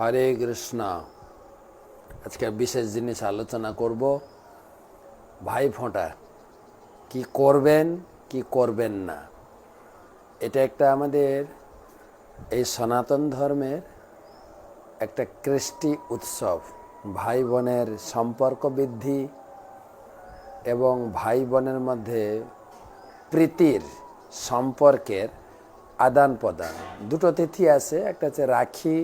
হরে কৃষ্ণ। আজকে বিশেষ জিনিস আলোচনা করব। ভাই ফোঁটা, কি করবেন কি করবেন না? এটা একটা আমাদের এই সনাতন ধর্মের একটা কৃষ্টি উৎসব। ভাই বোনের সম্পর্ক বৃদ্ধি এবং ভাই বোনের মধ্যে প্রীতির সম্পর্কের আদান প্রদান দুটো তিথি আছে, একটা হচ্ছে রাখি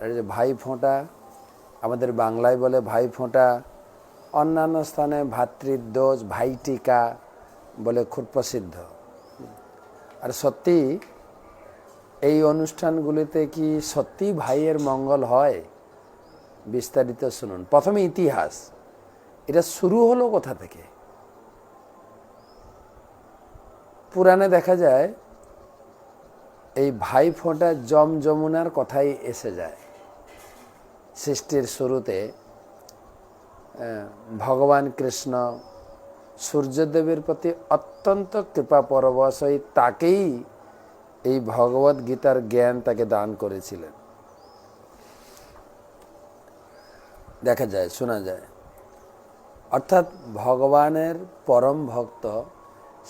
হচ্ছে ভাই ফোঁটা, আমাদের বাংলায় বলে ভাই ফোঁটা, অন্যান্য স্থানে ভাতৃদ্বোষ ভাইটিকা বলে খুব প্রসিদ্ধ। আর সত্যি, এই অনুষ্ঠানগুলিতে কি সত্যি ভাইয়ের মঙ্গল হয়? বিস্তারিত শুনুন। প্রথমে ইতিহাস। এটা শুরু হলো কোথা থেকে? পুরাণে দেখা যায়, এই ভাই ফোঁটা জম যমুনার কথাই এসে যায়। সৃষ্টির শুরুতে ভগবান কৃষ্ণ সূর্যদেবের প্রতি অত্যন্ত কৃপা পরবশ হয়ে তাকেই এই ভগবত গীতার জ্ঞান তাকে দান করেছিলেন। দেখা যায়, শোনা যায়, অর্থাৎ ভগবানের পরম ভক্ত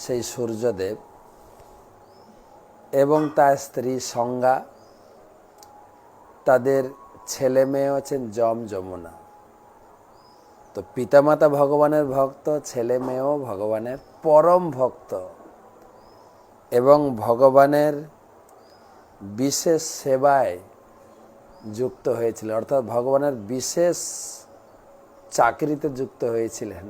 সেই সূর্যদেব এবং তার স্ত্রী সংজ্ঞা, তাদের ছেলে মেয়ে হচ্ছেন যম যমুনা। তো পিতামাতা ভগবানের ভক্ত ছেলে মেয়েও ভগবানের পরম ভক্ত এবং ভগবানের বিশেষ সেবায় যুক্ত হয়েছিল অর্থাৎ ভগবানের বিশেষ চাকরিতে যুক্ত হয়েছিলেন।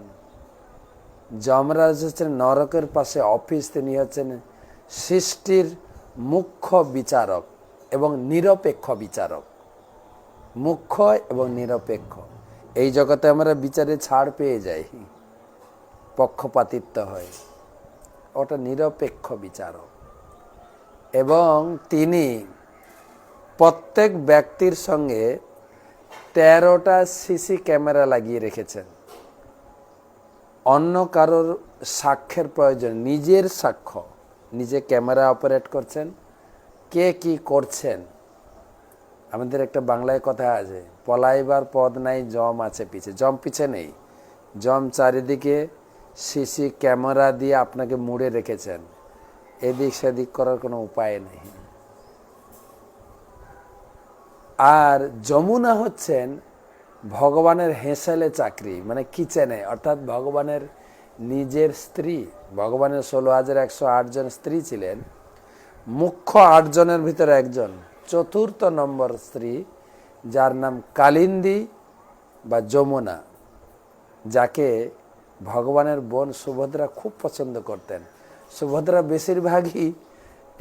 যমরাজ হচ্ছেন নরকের পাশে অফিস, তিনি হচ্ছেন সৃষ্টির মুখ্য বিচারক এবং নিরপেক্ষ বিচারক। মুখ্য এবং নিরপেক্ষ। এই জগতে আমরা বিচারে ছাড় পেয়ে যাই। পক্ষপাতিত্ব হয়। ওটা নিরপেক্ষ বিচারক। এবং তিনি প্রত্যেক ব্যক্তির সঙ্গে তেরোটা সিসি ক্যামেরা লাগিয়ে রেখেছেন। অন্য কারোর সাক্ষ্যের প্রয়োজন, নিজের সাক্ষ্য, নিজে ক্যামেরা অপারেট করছেন, কে কি করছেন আমাদের একটা বাংলায় কথা আছে, পলাইবার পদ নাই, জম আছে পিছে। জম পিছে নেই। জম চারিদিকে সিসি ক্যামেরা দিয়ে আপনাকে মুড়ে রেখেছেন। এদিক সেদিক করার কোনো উপায় নেই। আর যমুনা হচ্ছেন ভগবানের হেঁসেলে চাকরি মানে কিচেনে, অর্থাৎ ভগবানের নিজের স্ত্রী, ভগবানের ষোলো হাজার একশো জন স্ত্রী ছিলেন। মুখ্য আটজনের ভিতরে একজন। চতুর্থ নম্বর স্ত্রী, যার নাম কালিন্দী বা যমুনা, যাকে ভগবানের বোন সুভদ্রা খুব পছন্দ করতেন। সুভদ্রা বেশিরভাগই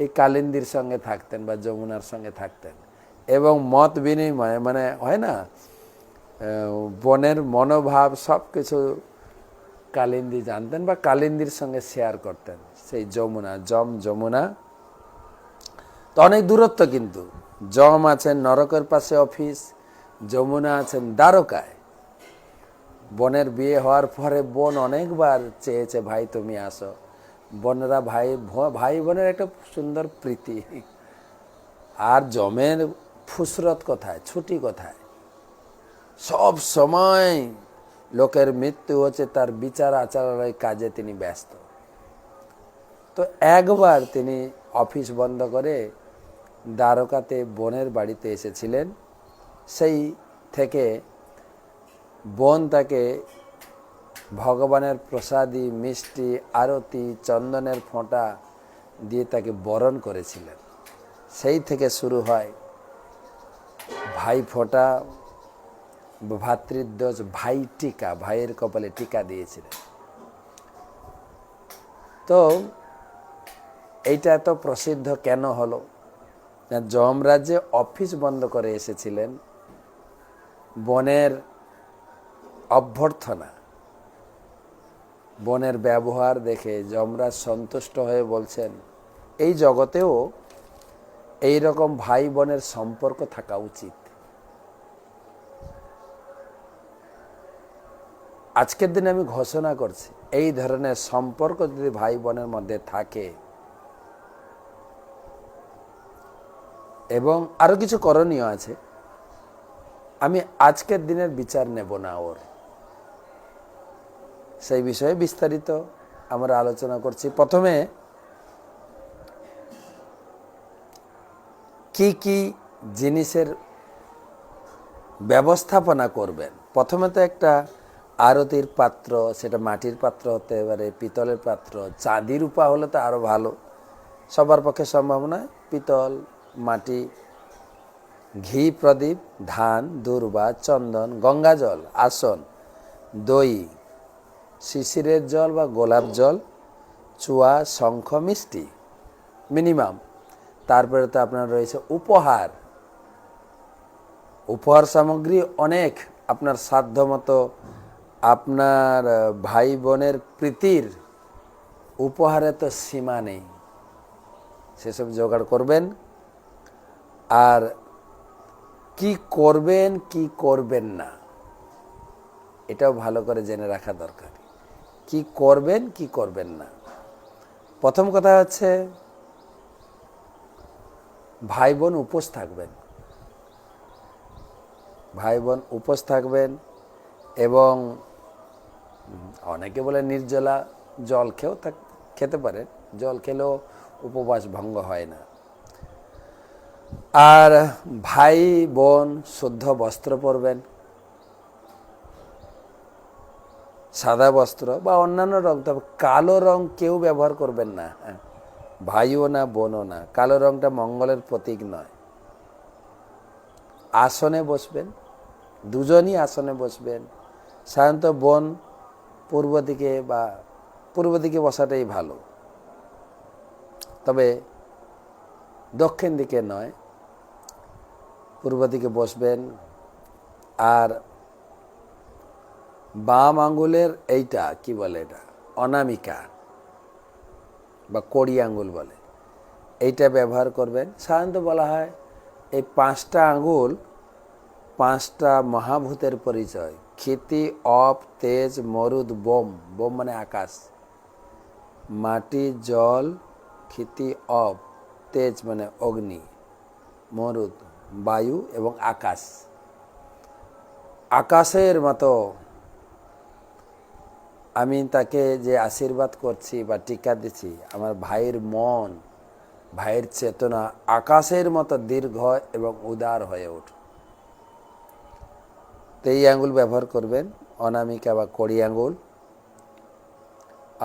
এই কালিন্দির সঙ্গে থাকতেন বা যমুনার সঙ্গে থাকতেন এবং মত বিনিময় মানে হয় না বনের মনোভাব সব কিছু কালিন্দি জানতেন বা কালিন্দির সঙ্গে শেয়ার করতেন। সেই যমুনা জম যমুনা তো অনেক দূরত্ব কিন্তু। জম আছেন নরকের পাশে অফিস, যমুনা আছেন দ্বারকায়। বোনের বিয়ে হওয়ার পরে বোন অনেকবার চেয়েছে, ভাই, তুমি আসো। বোনেরা ভাই ভাই বোনের একটা সুন্দর প্রীতি। আর জমের ফুসরত কোথায়? ছুটি কোথায়? সব সময় লোকের মৃত্যু হচ্ছে তার বিচার আচারের কাজে তিনি ব্যস্ত। তো একবার তিনি অফিস বন্ধ করে দ্বারকাতে বোনের বাড়িতে এসেছিলেন। সেই থেকে বোন তাকে ভগবানের প্রসাদী, মিষ্টি, আরতি, চন্দনের ফোঁটা দিয়ে তাকে বরণ করেছিলেন। সেই থেকে শুরু হয় ভাই ফোঁটা, ভাতৃদ্বজ ভাই টিকা, ভাইয়ের কপালে টিকা দিয়েছিলেন। তো এইটা এত প্রসিদ্ধ কেন হলো? যমরাজ্যে অফিস বন্ধ করে এসেছিলেন বনের অভ্যর্থনা। বনের ব্যবহার দেখে যমরাজ সন্তুষ্ট হয়ে বলছেন, এই জগতেও এই রকম ভাই বোনের সম্পর্ক থাকা উচিত। আজকের দিনে আমি ঘোষণা করছি, এই ধরনের সম্পর্ক যদি ভাই বোনের মধ্যে থাকে এবং আরও কিছু করণীয় আছে। আমি আজকের দিনের বিচার নেব না ওর। সেই বিষয়ে বিস্তারিত আমরা আলোচনা করছি। প্রথমে, কি কি জিনিসের ব্যবস্থাপনা করবেন? প্রথমে তো একটা আরতির পাত্র, সেটা মাটির পাত্র হতে পারে, পিতলের পাত্র, চাঁদির উপা হলে তো আরও ভালো। সবার পক্ষে সম্ভব নয়, পিতল মাটি, ঘি প্রদীপ, ধান, দুর্বা, চন্দন গঙ্গাজল আসন, দই, শিশিরের জল বা গোলাপ জল, চুয়া, শঙ্খ, মিষ্টি, মিনিমাম। তারপরে তো আপনার রয়েছে উপহার। উপহার সামগ্রী অনেক আপনার সাধ্য মতো আপনার ভাই বোনের প্রীতির উপহারে তো সীমা নেই। সেসব জোগাড় করবেন আর কি করবেন কি করবেন না, এটাও ভালো করে জেনে রাখা দরকার। কি করবেন কি করবেন না। প্রথম কথা হচ্ছে ভাই বোন উপোস থাকবেন। ভাই বোন উপোস থাকবেন এবং অনেকে বলে নির্জলা জল খেয়েও থাক- খেতে পারেন। জল খেলেও উপবাস ভঙ্গ হয় না। আর ভাই বোন শুদ্ধ বস্ত্র পরবেন। সাদা বস্ত্র বা অন্যান্য রং, তবে কালো রং কেউ ব্যবহার করবেন না। হ্যাঁ ভাইও না, বোনও না। কালো রংটা মঙ্গলের প্রতীক নয়। আসনে বসবেন, দুজনই আসনে বসবেন। সাধারণত বোন পূর্ব দিকে বা পূর্ব দিকে বসাটাই ভালো। তবে দক্ষিণ দিকে নয়, পূর্ব দিকে বসবেন। আর বাম আঙ্গুলের এইটা, কি বলে এটা? অনামিকা বা কড়ি আঙ্গুল বলে। এইটা ব্যবহার করবেন। সাধারণত বলা হয় এই পাঁচটা আঙ্গুল পাঁচটা মহাভূতের পরিচয়। ক্ষিতি, অপ, তেজ, মরুদ, বোম। বোম মানে আকাশ। মাটি, জল, ক্ষিতি, অপ। তেজ মানে অগ্নি, মরুদ, বায়ু এবং আকাশ। আকাশের মতো আমি তাকে যে আশীর্বাদ করছি বা টিকা দিচ্ছি, আমার ভাইয়ের মন, ভাইয়ের চেতনা আকাশের মতো দীর্ঘ এবং উদার হয়ে ওঠ তো এই আঙ্গুল ব্যবহার করবেন, অনামিকা বা কড়ি আঙ্গুল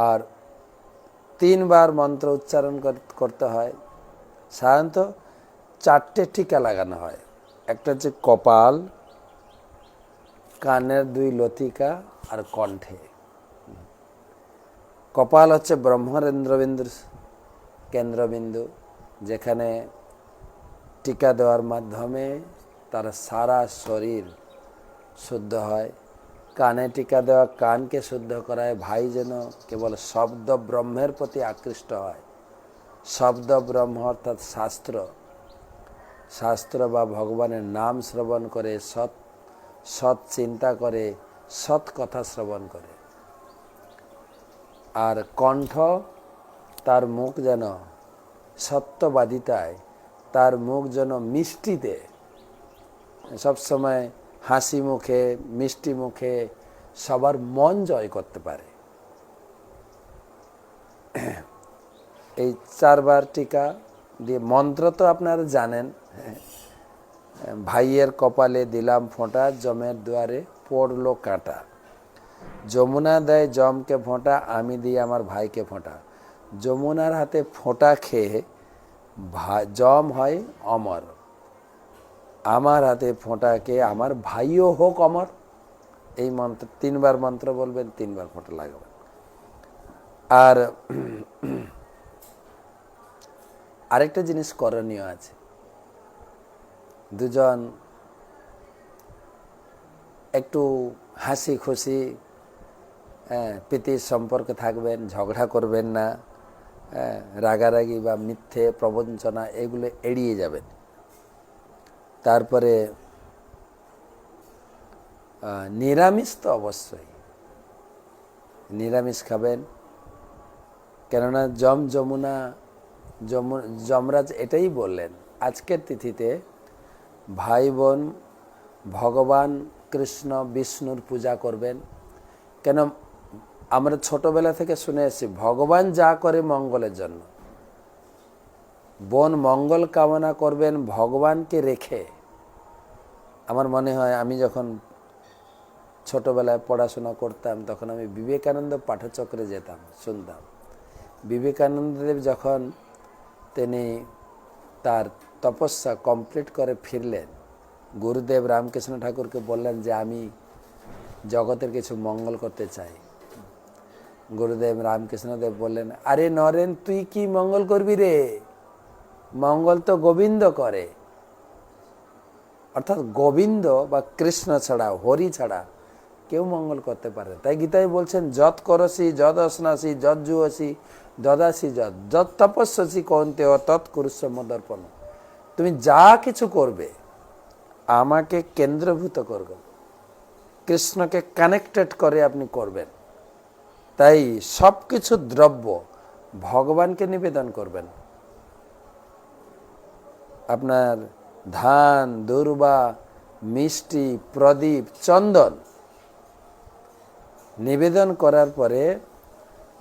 আর তিনবার মন্ত্র উচ্চারণ করতে হয়। সাধারণত চারটে টিকা লাগানো হয়। একটা হচ্ছে কপাল, কানের দুই লতিকা আর কণ্ঠে। কপাল হচ্ছে ব্রহ্মরেন্দ্রবিন্দুর কেন্দ্রবিন্দু, যেখানে টিকা দেওয়ার মাধ্যমে তার সারা শরীর শুদ্ধ হয়। কানে টিকা দেওয়া, কানকে শুদ্ধ করায় ভাই যেন কেবল শব্দ ব্রহ্মের প্রতি আকৃষ্ট হয়। শব্দ ব্রহ্ম অর্থাৎ শাস্ত্র। শাস্ত্র বা ভগবানের নাম শ্রবণ করে, সৎ সৎ চিন্তা করে, সৎ কথা শ্রবণ করে। আর কণ্ঠ তার মুখ যেন সত্যবাদিতায়, তার মুখ যেন মিষ্টিতে। সবসময় হাসি মুখে, মিষ্টি মুখে সবার মন জয় করতে পারে। এই চারবার টিকা দিয়ে মন্ত্র তো আপনারা জানেন ভাইয়ের কপালে দিলাম ফোঁটা, জমের দুয়ারে পড়ল কাঁটা। যমুনা দেয় জমকে ফোঁটা, আমি দিই আমার ভাইকে ফোঁটা। যমুনার হাতে ফোঁটা খেয়ে জম হয় অমর। আমার হাতে ফোঁটাকে আমার ভাইও হোক অমর। এই মন্ত্র, তিনবার মন্ত্র বলবেন, তিনবার ফোঁটা লাগাবেন। আর আরেকটা জিনিস করণীয় আছে। দুজন একটু হাসি খুশি হ্যাঁ প্রীতির সম্পর্কে থাকবেন, ঝগড়া করবেন না হ্যাঁ রাগারাগি বা মিথ্যে, প্রবঞ্চনা এগুলো এড়িয়ে যাবেন। তারপরে নিরামিষ তো অবশ্যই। নিরামিষ খাবেন। কেননা যম যমুনা যমু যমরাজ এটাই বললেন, আজকের তিথিতে ভাই বোন ভগবান কৃষ্ণ বিষ্ণুর পূজা করবেন। কেন আমরা ছোটবেলা থেকে শুনে এসেছি, ভগবান যা করে মঙ্গলের জন্য। বোন মঙ্গল কামনা করবেন, ভগবানকে রেখে। আমার মনে হয় আমি যখন ছোটবেলায় পড়াশোনা করতাম, তখন আমি বিবেকানন্দ পাঠচক্রে যেতাম, শুনতাম। বিবেকানন্দদেব যখন তিনি তার তপস্যা কমপ্লিট করে ফিরলেন। গুরুদেব রামকৃষ্ণ ঠাকুরকে বললেন যে, আমি জগতের কিছু মঙ্গল করতে চাই। গুরুদেব রামকৃষ্ণদেব বললেন, আরে নরেন, তুই কি মঙ্গল করবি রে? মঙ্গল তো গোবিন্দ করে। অর্থাৎ গোবিন্দ বা কৃষ্ণ ছাড়া, হরি ছাড়া কেউ মঙ্গল করতে পারে তাই গীতায় বলছেন যত করসি যদ অসনাসি যদ জুয়সি, যদাসি যদ যত তপস্যসি কন্তে ও তৎ মদর্পণ তুমি যা কিছু করবে, আমাকে কেন্দ্রভূত করবে। কৃষ্ণকে কানেক্টেড করে আপনি করবেন। তাই সব কিছু দ্রব্য ভগবানকে নিবেদন করবেন। আপনার ধান, দুর্বা, মিষ্টি, প্রদীপ, চন্দন নিবেদন করার পরে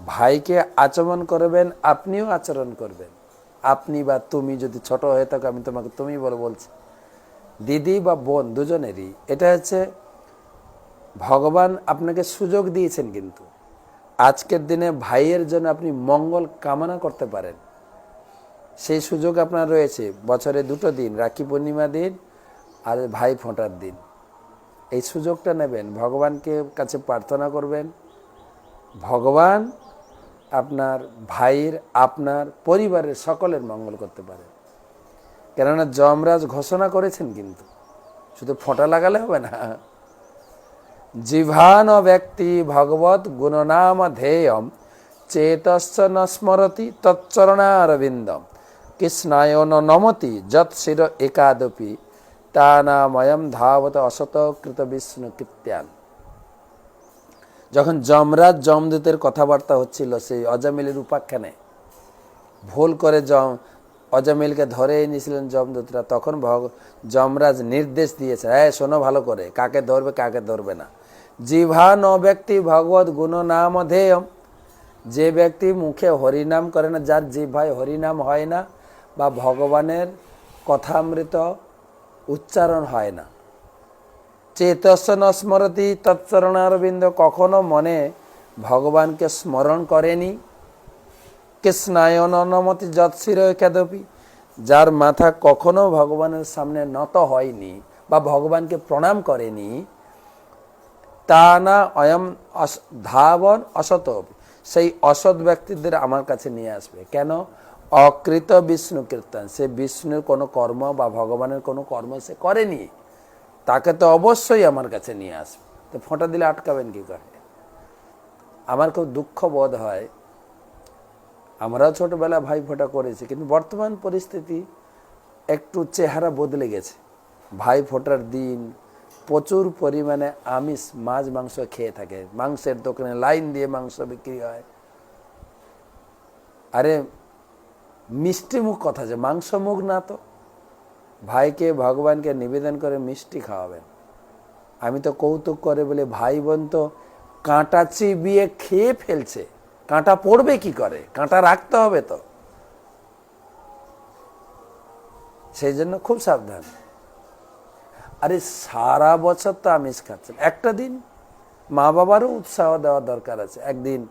ভাইকে আচমন করবেন, আপনিও আচরণ করবেন। আপনি বা তুমি যদি ছোট হয়ে থাকো, আমি তোমাকে তুমি বলে বলছি। দিদি বা বোন দুজনেরই, এটা হচ্ছে ভগবান আপনাকে সুযোগ দিয়েছেন কিন্তু। আজকের দিনে ভাইয়ের জন্য আপনি মঙ্গল কামনা করতে পারেন। সেই সুযোগ আপনার রয়েছে। বছরে দুটো দিন, রাখি পূর্ণিমা দিন আর ভাই ফোঁটার দিন। এই সুযোগটা নেবেন। ভগবানকে কাছে প্রার্থনা করবেন। ভগবান আপনার ভাইয়ের, আপনার পরিবারের সকলের মঙ্গল করতে পারে। কেননা যমরাজ ঘোষণা করেছেন কিন্তু। শুধু ফোঁটা লাগালে হবে না। জিভান ব্যক্তি ভগবত গুণনাম ধেয়ম, চেতশ্চ ন স্মরতি তৎচরণারবিন্দম কৃষ্ণায় নমতি যৎ শির একাদপি। তা নাময়ম ধাবত অসত কৃত বিষ্ণু কীর্ত্যান যখন যমরাজ যমদূতের কথাবার্তা হচ্ছিল সেই অজামিলের উপাখ্যানে ভুল করে জম অজামিলকে ধরে এনেছিলেন যমদূতরা তখন ভগ যমরাজ নির্দেশ দিয়েছে হ্যাঁ শোনো ভালো করে কাকে ধরবে কাকে ধরবে না জিভা ন ব্যক্তি ভগবত গুণ নাম ধেয়ম যে ব্যক্তি মুখে হরিনাম করে না যার জিভায় হরিনাম হয় না বা ভগবানের কথামৃত উচ্চারণ হয় না। চেতস্য ন স্মরতি তৎচরণারবিন্দ কখনো মনে ভগবানকে স্মরণ করেনি। কৃষ্ণায়ন নমতি যৎশির কেদপি যার মাথা কখনো ভগবানের সামনে নত হয়নি বা ভগবানকে প্রণাম করেনি, তা না অয়ম ধাবন অসত সেই অসৎ ব্যক্তিদের আমার কাছে নিয়ে আসবে। কেন? অকৃত বিষ্ণু কীর্তন। সে বিষ্ণুর কোনো কর্ম বা ভগবানের কোনো কর্ম সে করেনি। তাকে তো অবশ্যই আমার কাছে নিয়ে আসবে। তো ফোঁটা দিলে আটকাবেন কি করে? আমার খুব দুঃখ বোধ হয়। আমরাও ছোটবেলা ভাই ফোঁটা করেছি, কিন্তু বর্তমান পরিস্থিতি একটু চেহারা বদলে গেছে। ভাই ফোঁটার দিন প্রচুর পরিমাণে আমিষ, মাছ, মাংস খেয়ে থাকে। মাংসের দোকানে লাইন দিয়ে মাংস বিক্রি হয়। আরে মিষ্টি মুখ কথা যে, মাংস মুখ না তো। ভাইকে, ভগবানকে নিবেদন করে মিষ্টি খাওয়াবেন। আমি তো কৌতুক করে বলে, ভাই বোন তো কাঁটা চিবিয়ে খেয়ে ফেলছে। কাঁটা পড়বে কি করে? কাঁটা রাখতে হবে তো। সেই জন্য খুব সাবধান। আরে, সারা বছর তো আমিষ খাচ্ছেন। একটা দিন মা বাবারও উৎসাহ দেওয়া দরকার আছে। একদিন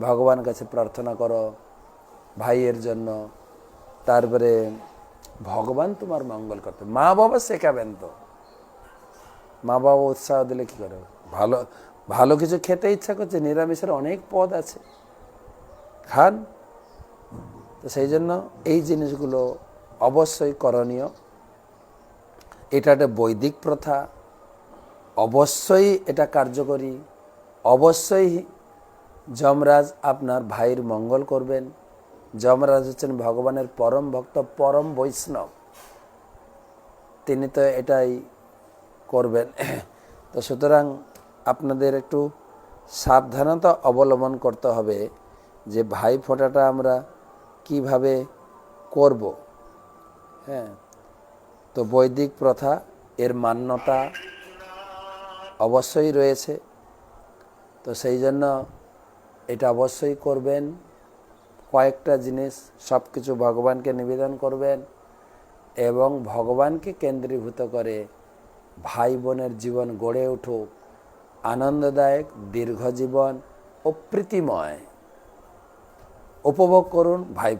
ভগবান কাছে প্রার্থনা করো ভাইয়ের জন্য। তারপরে ভগবান তোমার মঙ্গল করতে। মা বাবা শেখাবেন তো। মা বাবা উৎসাহ দিলে কি করে? ভালো ভালো কিছু খেতে ইচ্ছা করছে, নিরামিষের অনেক পদ আছে। খান। তো সেই জন্য এই জিনিসগুলো অবশ্যই করণীয়। এটা একটা বৈদিক প্রথা। অবশ্যই এটা কার্যকরী। অবশ্যই যমরাজ আপনার ভাইয়ের মঙ্গল করবেন। যমরাজ হচ্ছেন ভগবানের পরম ভক্ত, পরম বৈষ্ণব। তিনি তো এটাই করবেন। তো সুতরাং আপনাদের একটু সাবধানতা অবলম্বন করতে হবে যে ভাই ফোঁটাটা আমরা কীভাবে করব। হ্যাঁ তো বৈদিক প্রথা, এর মান্যতা অবশ্যই রয়েছে। তো সেই জন্য এটা অবশ্যই করবেন। কয়েকটা জিনিস সব কিছু ভগবানকে নিবেদন করবেন এবং ভগবানকে কেন্দ্রীভূত করে ভাই বোনের জীবন গড়ে উঠুক, আনন্দদায়ক, দীর্ঘ জীবন ও প্রীতিময়। উপভোগ করুন ভাই